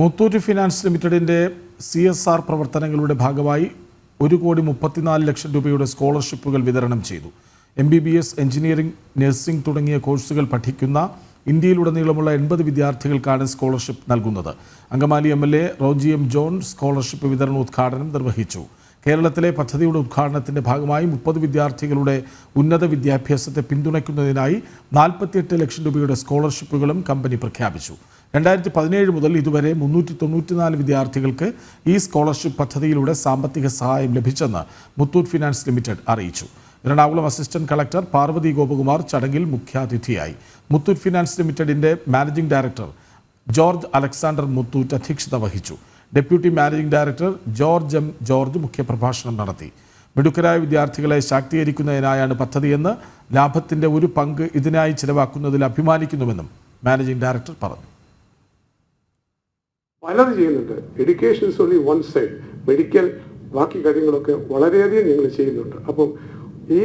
Muthoot finance ലിമിറ്റഡിന്റെ C S R പ്രവർത്തനങ്ങളുടെ ഭാഗമായി ഒരു കോടി മുപ്പത്തിനാല് ലക്ഷം രൂപയുടെ സ്കോളർഷിപ്പുകൾ വിതരണം ചെയ്തു. M B B S engineering nursing തുടങ്ങിയ കോഴ്സുകൾ പഠിക്കുന്ന ഇന്ത്യയിലുടനീളമുള്ള എൺപത് വിദ്യാർത്ഥികൾക്കാണ് സ്കോളർഷിപ്പ് നൽകുന്നത്. Angamaly M L A Roji M John scholarship വിതരണോദ്ഘാടനം നിർവഹിച്ചു. കേരളത്തിലെ പദ്ധതിയുടെ ഉദ്ഘാടനത്തിന്റെ ഭാഗമായി മുപ്പത് വിദ്യാർത്ഥികളുടെ ഉന്നത വിദ്യാഭ്യാസത്തെ പിന്തുണയ്ക്കുന്നതിനായി നാൽപ്പത്തിയെട്ട് ലക്ഷം രൂപയുടെ സ്കോളർഷിപ്പുകളും കമ്പനി പ്രഖ്യാപിച്ചു. രണ്ടായിരത്തി പതിനേഴ് മുതൽ ഇതുവരെ മുന്നൂറ്റി തൊണ്ണൂറ്റിനാല് വിദ്യാർത്ഥികൾക്ക് ഈ സ്കോളർഷിപ്പ് പദ്ധതിയിലൂടെ സാമ്പത്തിക സഹായം ലഭിച്ചെന്ന് മുത്തൂറ്റ് ഫിനാൻസ് ലിമിറ്റഡ് അറിയിച്ചു. എറണാകുളം അസിസ്റ്റന്റ് കളക്ടർ പാർവതി ഗോപകുമാർ ചടങ്ങിൽ മുഖ്യാതിഥിയായി. മുത്തൂറ്റ് ഫിനാൻസ് ലിമിറ്റഡിന്റെ managing director George Alexander Muthoot അധ്യക്ഷത വഹിച്ചു. Deputy managing director George M George മുഖ്യപ്രഭാഷണം നടത്തി. മിടുക്കരായ വിദ്യാർത്ഥികളെ ശാക്തീകരിക്കുന്നതിനായാണ് പദ്ധതിയെന്ന് ലാഭത്തിന്റെ ഒരു പങ്ക് ഇതിനായി ചിലവാക്കുന്നതിൽ അഭിമാനിക്കുന്നുവെന്നും മാനേജിംഗ് ഡയറക്ടർ പറഞ്ഞു. പലത് ചെയ്യുന്നുണ്ട്. Education only one side medical ബാക്കി കാര്യങ്ങളൊക്കെ വളരെയധികം ഞങ്ങൾ ചെയ്യുന്നുണ്ട്. അപ്പം ഈ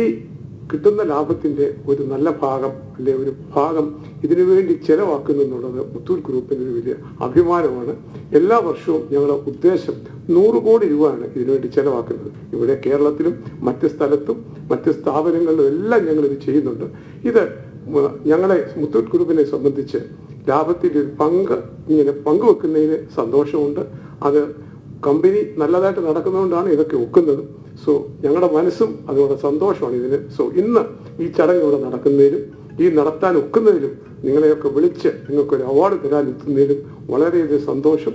കിട്ടുന്ന ലാഭത്തിന്റെ ഒരു നല്ല ഭാഗം അല്ലെ ഒരു ഭാഗം ഇതിനു വേണ്ടി ചെലവാക്കുന്നു എന്നുള്ളത് മുത്തൂറ്റ് ഗ്രൂപ്പിന് ഒരു വലിയ അഭിമാനമാണ്. എല്ലാ വർഷവും ഞങ്ങളുടെ ഉദ്ദേശം നൂറ് കോടി രൂപയാണ് ഇതിനുവേണ്ടി ചെലവാക്കുന്നത്. ഇവിടെ കേരളത്തിലും മറ്റ് സ്ഥലത്തും മറ്റ് സ്ഥാപനങ്ങളിലും എല്ലാം ഞങ്ങൾ ഇത് ചെയ്യുന്നുണ്ട്. ഇത് ഞങ്ങളെ മുത്തൂറ്റ് ഗ്രൂപ്പിനെ സംബന്ധിച്ച് ലാഭത്തിന്റെ ഒരു പങ്ക് ഇങ്ങനെ പങ്കുവെക്കുന്നതിന് സന്തോഷമുണ്ട്. അത് കമ്പനി നല്ലതായിട്ട് നടക്കുന്നതുകൊണ്ടാണ് ഇതൊക്കെ ഒക്കുന്നത്. സോ ഞങ്ങളുടെ മനസ്സും അതുപോലെ സന്തോഷമാണ് ഇതിന്. സോ ഇന്ന് ഈ ചടങ്ങ് ഇവിടെ നടക്കുന്നതിലും ഈ നടത്താൻ ഒക്കുന്നതിലും നിങ്ങളെയൊക്കെ വിളിച്ച് നിങ്ങൾക്കൊരു അവാർഡ് തരാൻ എത്തുന്നതിലും വളരെയധികം സന്തോഷം.